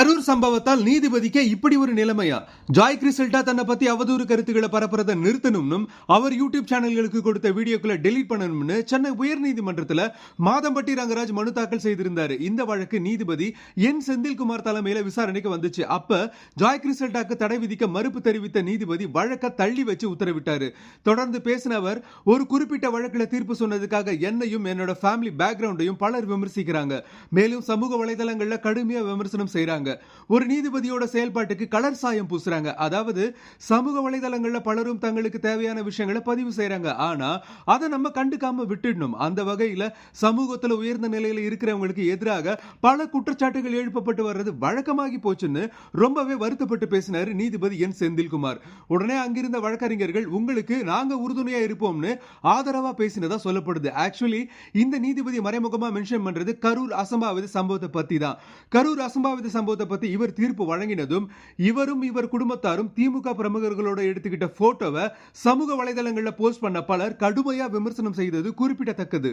கரூர் சம்பவத்தால் நீதிபதிக்கே இப்படி ஒரு நிலைமையா? ஜாய் கிறிஸ்டல்டா தன்னை பத்தி அவதூறு கருத்துக்களை பரப்புறதை நிறுத்தணும்னும் அவர் யூடியூப் சேனல்களுக்கு கொடுத்த வீடியோக்களை டெலீட் பண்ணணும்னு சென்னை உயர்நீதிமன்றத்தில் மாதம்பட்டி ரங்கராஜ் மனு தாக்கல் செய்திருந்தாரு. இந்த வழக்கு நீதிபதி என் செந்தில்குமார் தலைமையில விசாரணைக்கு வந்துச்சு. அப்ப ஜாய் கிறிஸ்டல்டாக்கு தடை விதிக்க மறுப்பு தெரிவித்த நீதிபதி வழக்க தள்ளி வச்சு உத்தரவிட்டாரு. தொடர்ந்து பேசின அவர் ஒரு குறிப்பிட்ட வழக்கில் தீர்ப்பு சொன்னதுக்காக என்னையும் என்னோட ஃபேமிலி பேக்ரவுண்டையும் பலர் விமர்சிக்கிறாங்க. மேலும் சமூக வலைதளங்களில் கடுமையாக விமர்சனம் செய்றாங்க ஒரு நீதிபதியோட செயல்பாட்டுக்கு கலர் சாயம் பூசுறாங்க. அதாவது சமூக வலைதளங்கள்ல பலரும் தங்களுக்கு தேவையான விஷயங்களை பதிவு செய்யறாங்க ஆனா அதை நம்ம கண்டுக்காம விட்டுடணும். அந்த வகையில சமூகத்துல உயர்ந்த நிலையில இருக்கிறவங்களுக்கு எதிராக பல குற்றச்சாட்டுகள் எழுப்பப்பட்டு வர்றது வழக்கமாகி போச்சுன்னு ரொம்பவே வருத்தப்பட்டு பேசினாரு நீதிபதி என் செந்தில்குமார். உடனே அங்கிருந்த வழக்கறிஞர்கள் உங்களுக்கு நாங்க உறுதுணையா இருப்போம்னு ஆதரவா பேசினதா சொல்லப்படுது. ஆக்சுவலி இந்த நீதிபதி மறைமுகமா மென்ஷன் பண்றது கரூர் அசம்பாவித சம்பவத்தை பத்தி தான் கரூர் அசம்பாவித சம்பவத்தை பத்தி இவர் தீர்ப்பு வழங்கினதும் இவரும் இவர் குடும்பத்தாரும் திமுக பிரமுகர்களோட எடுத்துக்கிட்ட போட்டோவை சமூக வலைதளங்களில் போஸ்ட் பண்ண பலர் கடுமையா விமர்சனம் செய்தது குறிப்பிடத்தக்கது.